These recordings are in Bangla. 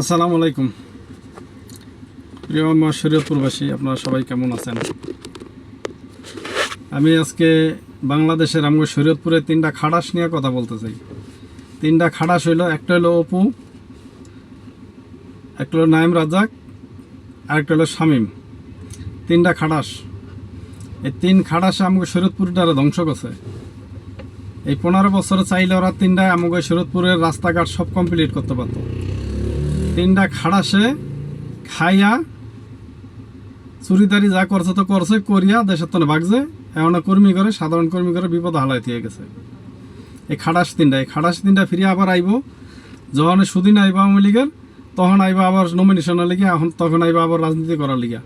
আসসালামু আলাইকুম। প্রিয় আমার শরীয়তপুরবাসী আপনারা সবাই কেমন আছেন? আমি আজকে বাংলাদেশের আমগো শরীয়তপুরে তিনটা খাড়াস নিয়ে কথা বলতে চাই। তিনটা খাড়াস হইল, একটা হলো অপু, একটা হলো নাইম রাজাক আর একটা হলো শামিম। তিনটা খাড়াস এই তিন খাড়াসে আমাকে শরীয়তপুরটারে ধ্বংস করছে। এই পনেরো বছরে চাইলে ওরা তিনটায় আমাকে শরীয়তপুরের রাস্তাঘাট সব কমপ্লিট করতে পারতো। তিনটা খাড়াসে খাইয়া, চুরিদারি যা করছে তো করছে, করিয়া দেশের তনে ভাগছে এমন কর্মী করে সাধারণ কর্মী করে বিপদ হালাই দিয়ে গেছে। এই খাড়াস তিনটা, এই খাড়াস তিনটা ফিরে আবার আইব। যখন সুদিন আইবা আওয়ামী লীগের, তখন আইবা আবার নমিনেশনের লিগে, এখন তখন আইবা আবার রাজনীতি করার লিগে।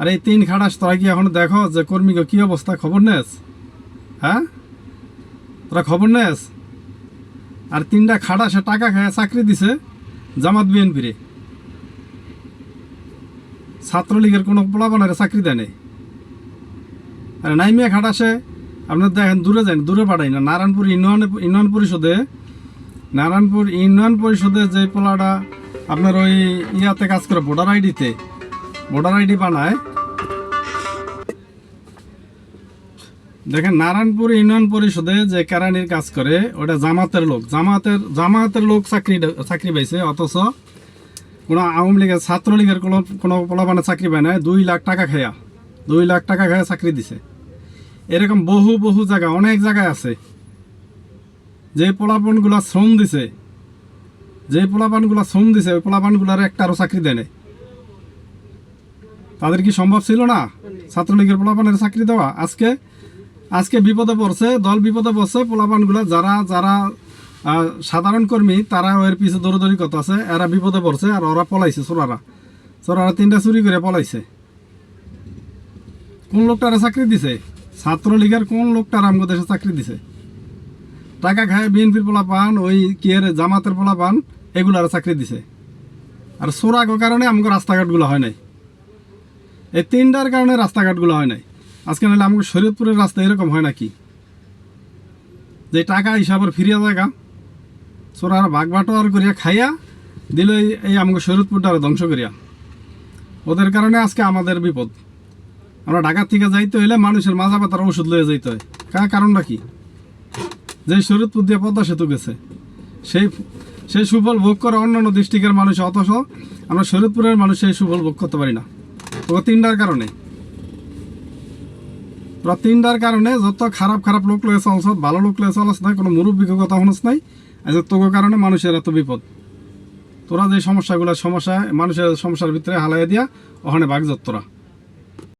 আর এই তিন খাড়াস তোরা কি এখন দেখো যে কর্মীকে কি অবস্থা, খবর নেস? হ্যাঁ? তোরা খবর নেস? আর তিনটা খাড়াসে টাকা খায় চাকরি দিছে জামাত বিএনপিরে। ছাত্রলীগের কোনো পোলাপানের চাকরি দেয় নেই। আর নাইমিয়া খাটাসে আপনার দেখেন দূরে যান, দূরে পাঠাই না। নারায়ণপুর ইউনিয়ন ইউনিয়ন পরিষদে, নারায়ণপুর ইউনিয়ন পরিষদে যে পোলাটা আপনার ওই ইয়াতে কাজ করে, ভোটার আইডিতে, ভোটার আইডি বানায় দেখেন নারায়ণপুর ইউনিয়ন পরিষদে যে কেরানির কাজ করে, ওটা জামাতের লোক। জামাতের জামাতের লোক চাকরি চাকরি পাইছে, অথচ কোনো আওয়ামী লীগের ছাত্রলীগের কোনো কোনো পোলাপানে চাকরি পায় না দুই লাখ টাকা খেয়া, দুই লাখ টাকা খেয়া চাকরি দিছে। এরকম বহু বহু জায়গা, অনেক জায়গায় আছে। যে পোলাপানগুলা শ্রম দিছে, যে পোলাপানগুলা শ্রম দিছে, ওই পোলাপানগুলার একটারও চাকরি দেয়। তাদের কি সম্ভব ছিল না ছাত্রলীগের পোলাপানের চাকরি দেওয়া? আজকে আজকে বিপদে পড়ছে, দল বিপদে পড়ছে, পোলাপানগুলা যারা যারা সাধারণ কর্মী, তারা এর পিছে দৌড়দৌড়ি কত আছে এরা বিপদে পড়ছে আর ওরা পলাইছে চোরারা। চোরারা তিনটা চুরি করে পলাইছে। কোন লোকটারা চাকরি দিছে? ছাত্রলীগের কোন লোকটার আমগো দেশে চাকরি দিছে? টাকা খায় বিএনপির পোলা পান ওই কি এর জামাতের পোলা পান এগুলার চাকরি দিছে। আর চোরাগো কারণে আমগো রাস্তাঘাটগুলো হয় নাই। এই তিনটার কারণে রাস্তাঘাটগুলো হয় নাই। আজকে নাহলে আমাকে শরীয়তপুরের রাস্তা এরকম হয় নাকি? যে টাকা হিসাবের ফিরিয়া জায়গা, চোরার ভাগ বাটোয়ার করিয়া খাইয়া দিল এই- আমাকে শরীয়তপুরটা ধ্বংস করিয়া। ওদের কারণে আজকে আমাদের বিপদ। আমরা ঢাকার থেকে যাইতে হইলে মানুষের মাজা পাতার ওষুধ লয়ে যাইতে হয়। কার কারণটা কি? যে শরীয়তপুর দিয়ে পদ্মা সেতু গেছে, সেই সেই সুফল ভোগ করে অন্যান্য ডিস্ট্রিক্টের মানুষ, অথচ আমরা শরীয়তপুরের মানুষ সেই সুফল ভোগ করতে পারি না। ও তিনটার কারণে। তিনটার কারণে যত খারাপ খারাপ লোক লয়ে চলছ, ভালো লোক লয়ে চলছ নাই, কোনো মুরব্বী কথা শুনছ নাই আর তোর কারণে মানুষের এত বিপদ। তোরা যে সমস্যাগুলো সমস্যা মানুষের সমস্যার ভিতরে হালাই দিয়া, ওখানে বাঘ তোরা।